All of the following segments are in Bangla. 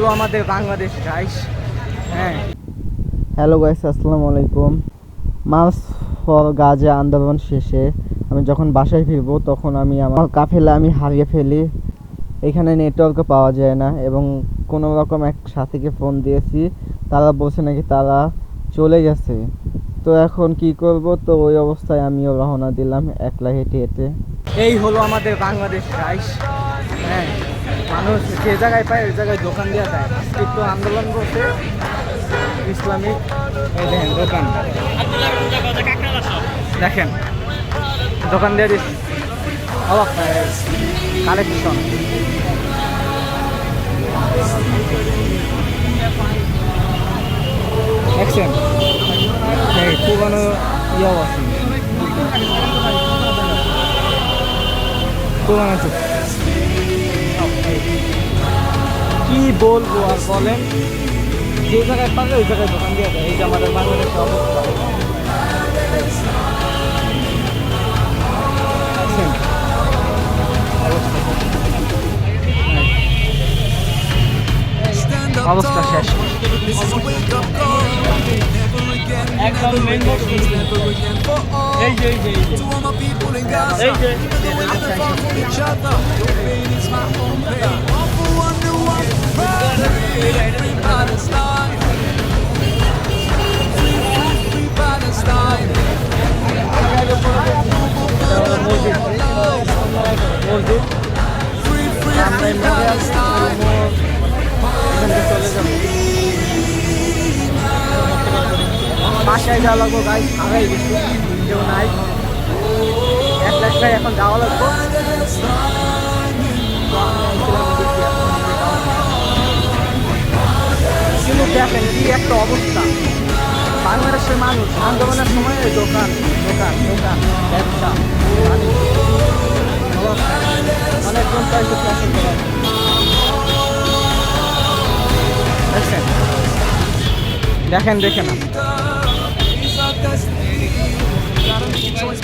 হলো আমাদের বাংলাদেশ গাইস হ্যাঁ। হ্যালো গাইস আসসালামু আলাইকুম। মাস ফর গাজা আন্দোলন শেষে আমি যখন বাসায় ফিরবো তখন আমি আমার কাফেলা আমি হারিয়ে ফেলি। এখানে নেটওয়ার্কও পাওয়া যায় না এবং কোনো রকম এক সাথীকে ফোন দিয়েছি। তারা বলছে নাকি তারা চলে গেছে। তো এখন কি করব? তো ওই অবস্থায় আমিও রওনা দিলাম একলা হেঁটে হেঁটে। এই হলো আমাদের বাংলাদেশ গাইস হ্যাঁ। মানুষ যে জায়গায় পায়, ওই জায়গায় দোকান দেওয়া যায় অস্তিত্ব আন্দোলন বলতে ইসলামিক দেখেন দোকান। দেখেন, দোকান দিয়ে দিচ্ছি অবাক কালেকশন। দেখছেন? এই পুরনো ইয়েও আছে পুরনো চুপ কি বলব আর বলেন? যে জায়গায় পাবে ওই জায়গায় দোকান দিয়ে দেয়। এই যে আমাদের বাংলাদেশের। অবস্থা। শেষ। একদম মেন এই যে এই যে এই যে। এই যে। মসজিদ মসজিদ আমরা থেকে চলে যাব বাসায় যাওয়া লাগবো গাড়ি হারাই গেছি কেউ নাই এক লাখ টাকা এখন যাওয়া লাগবো। কিন্তু দেখেন কি একটা অবস্থা বাংলাদেশের মানুষ আন্দোলনের সময় দোকান দোকান দোকান, ব্যবসা অবস্থা। অনেকজন চাইছে ফ্যাশন করার দেখছেন দেখেন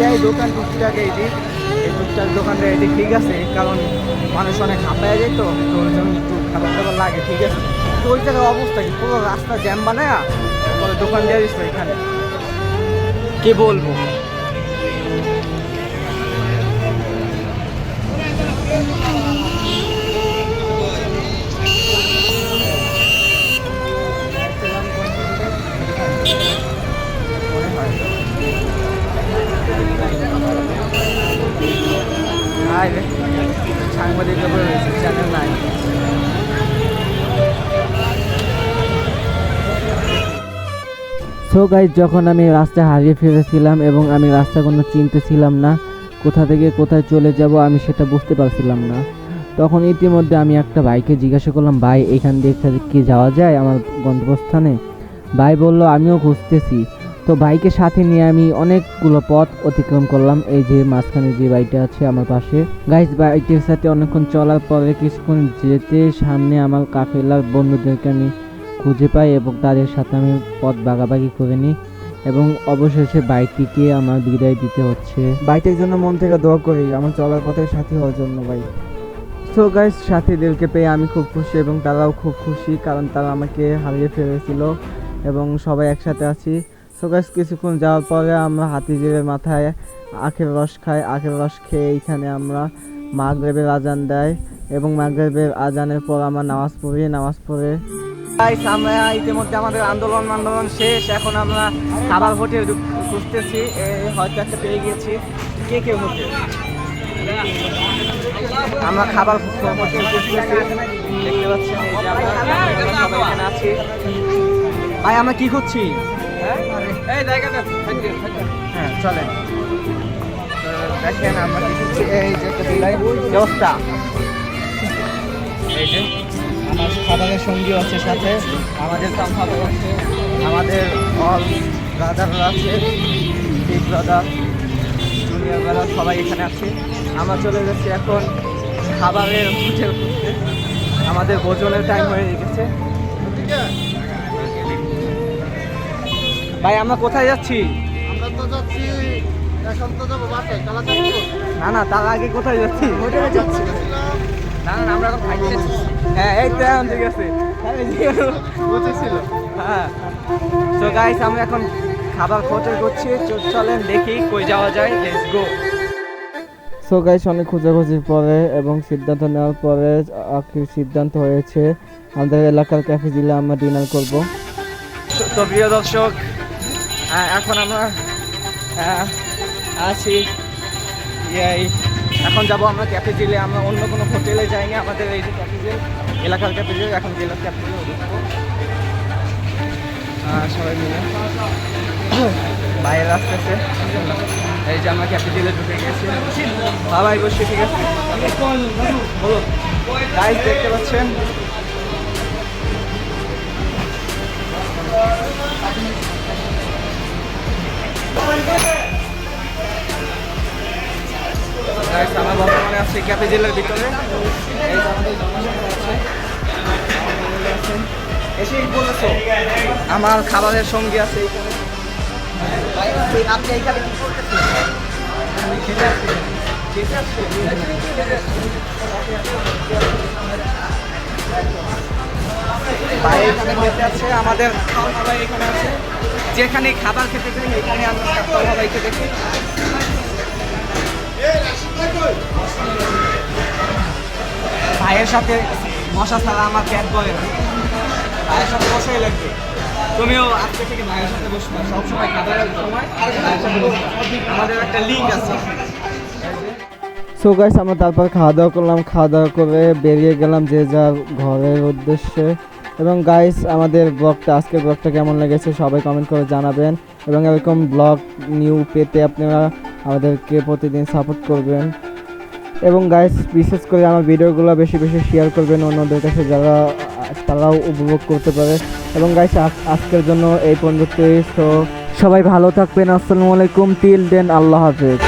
দেয় দোকান টুকটাক এই দিক এই টুকটাক দোকানটা এটি ঠিক আছে, কারণ মানুষ অনেক হাঁপায় যায় তো তো ওই জন্য একটু খাবার দাবার লাগে, ঠিক আছে। তো ওই জায়গার অবস্থা কি? পুরো রাস্তা জ্যাম বানায় পরে দোকান দিয়ে দিচ্ছ এখানে। কে বলব? রয়েছে চ্যানেল সো গাইজ যখন আমি রাস্তা হারিয়ে ফেলেছিলাম এবং আমি রাস্তা কোনো চিনতেছিলাম না, কোথা থেকে কোথায় চলে যাব আমি সেটা বুঝতে পারছিলাম না। তখন ইতিমধ্যে আমি একটা ভাইকে জিজ্ঞাসা করলাম, ভাই, এখান দিয়ে কি যাওয়া যায় আমার গন্তব্যস্থানে? ভাই বলল, আমিও খুঁজতেছি। তো বাইকে সাথে নিয়ে আমি অনেকগুলো পথ অতিক্রম করলাম। এই যে মাঝখানে যে বাড়িটা আছে আমার পাশে। গাইজ বাইকের সাথে অনেকক্ষণ চলার পরে কিছুক্ষণ যেতে সামনে আমার কাফেলার বন্ধুদেরকে আমি খুঁজে পাই এবং তাদের সাথে আমি পথ বাগাবাগি করে নিই এবং অবশেষে বাইকটিকে আমার বিদায় দিতে হচ্ছে। বাইকের জন্য মন থেকে দোয়া করি, আমার চলার পথে সাথী হওয়ার জন্য ভাই। সো গাইস সাথীদেরকে পেয়ে আমি খুব খুশি এবং তারাও খুব খুশি কারণ তারা আমাকে হারিয়ে ফেলেছিল এবং সবাই একসাথে আছি। সো কিছুক্ষণ যাওয়ার পরে আমরা হাতিঝিলের মাথায় আখের রস খাই। আখের রস খেয়ে এইখানে আমরা মাগরেবের আজান দেয় এবং মাগরেবের আজানের পর আমরা নামাজ পড়ি। নামাজ পড়ে আমরা ইতিমধ্যে আমাদের আন্দোলন আন্দোলন শেষ। এখন আমরা খাবার হোটেল খুঁজতেছি। হয়তো একটা পেয়ে গিয়েছি কে কে হোটেল? আমরা খাবার দেখতে এখানে ভাই, আমরা কি খুঁজছি? হ্যাঁ? চলেন। তো দেখেন আমরা এই যে ব্যবস্থা। এই যে আমার খাবারের সঙ্গী আছে সাথে। আমাদের কাম আছে আমাদের অল ব্রাদাররা আছে বিগ ব্রাদার জুনিয়র ব্রাদার সবাই এখানে আছে। আমরা চলে যাচ্ছি এখন খাবারের হোটেল আমাদের ভোজনের টাইম হয়ে গেছে। ভাই আমরা কোথায় যাচ্ছি? আমরা তো যাচ্ছি এখন তো যাব বাসায় কালা যাব না না তার আগে কোথায় যাচ্ছি? হোটেলে যাচ্ছি। না না আমরা এখন খাইতে যাচ্ছি। হ্যাঁ এই তো এখন ঠিক আছে। হ্যাঁ, এই বুঝেছিল। হ্যাঁ। তো গাইস আমরা এখন খাবার করছি চলেন দেখি কই যাওয়া যায়। লেটস গো সো গাইস অনেক খোঁজাখুঁজির পরে এবং সিদ্ধান্ত নেওয়ার পরে আখির সিদ্ধান্ত হয়েছে আমাদের এলাকার ক্যাফে দিলে আমরা ডিনার করব। তো প্রিয় দর্শক এখন আমরা আছি। এই এখন যাব আমরা ক্যাফে জিলে আমরা অন্য কোনো হোটেলে যাইনি, আমাদের এই যে ক্যাফে জিল এলাকার ক্যাফে জিল এখন জেলার ক্যাফে জিল সবাই মিলে। বাইরে আসতেছে। এই যে আমরা ক্যাফে জিলে ঢুকে গেছি। সবাই বসে ঠিক আছে। বলো গাইস দেখতে পাচ্ছেন? আমরা বর্তমানে আছি ক্যাফে জেলার ভিতরে। এসেই বলেছ আমার খাবারের সঙ্গী আছে আপনি- এইখানে কি করতেছেন? আমাদের খাওয়া সবাই এখানে আছে। যেখানে খাবার খেতে চাই, এখানে আমরা সবাইকে দেখি। ভাইয়ের সাথে মশা ছাড়া আমার ক্যাব বলে না। ভাইয়ের সাথে বসাই লাগবে। তুমিও আজকে থেকে ভাইয়ের সাথে বসবে। সবসময় খাবারের সময়। আমাদের একটা লিঙ্ক আছে। সো গাইস আমরা তারপর খাওয়া দাওয়া করলাম। খাওয়া দাওয়া করে বেরিয়ে গেলাম যে যার ঘরের উদ্দেশ্যে। এবং গাইস আমাদের ব্লগটা আজকের ব্লগটা কেমন লেগেছে সবাই কমেন্ট করে জানাবেন। এবং এরকম ব্লগ নিউ পেতে আপনারা আমাদেরকে প্রতিদিন সাপোর্ট করবেন। এবং গাইস বিশেষ করে আমার ভিডিওগুলো বেশি বেশি শেয়ার করবেন অন্যদের কাছে যারা, তারাও উপভোগ করতে পারে। এবং গাইস আজকের জন্য এই পর্যন্তই। তো সবাই ভালো থাকবেন। আসসালামু আলাইকুম। টিল দেন আল্লাহ হাফেজ।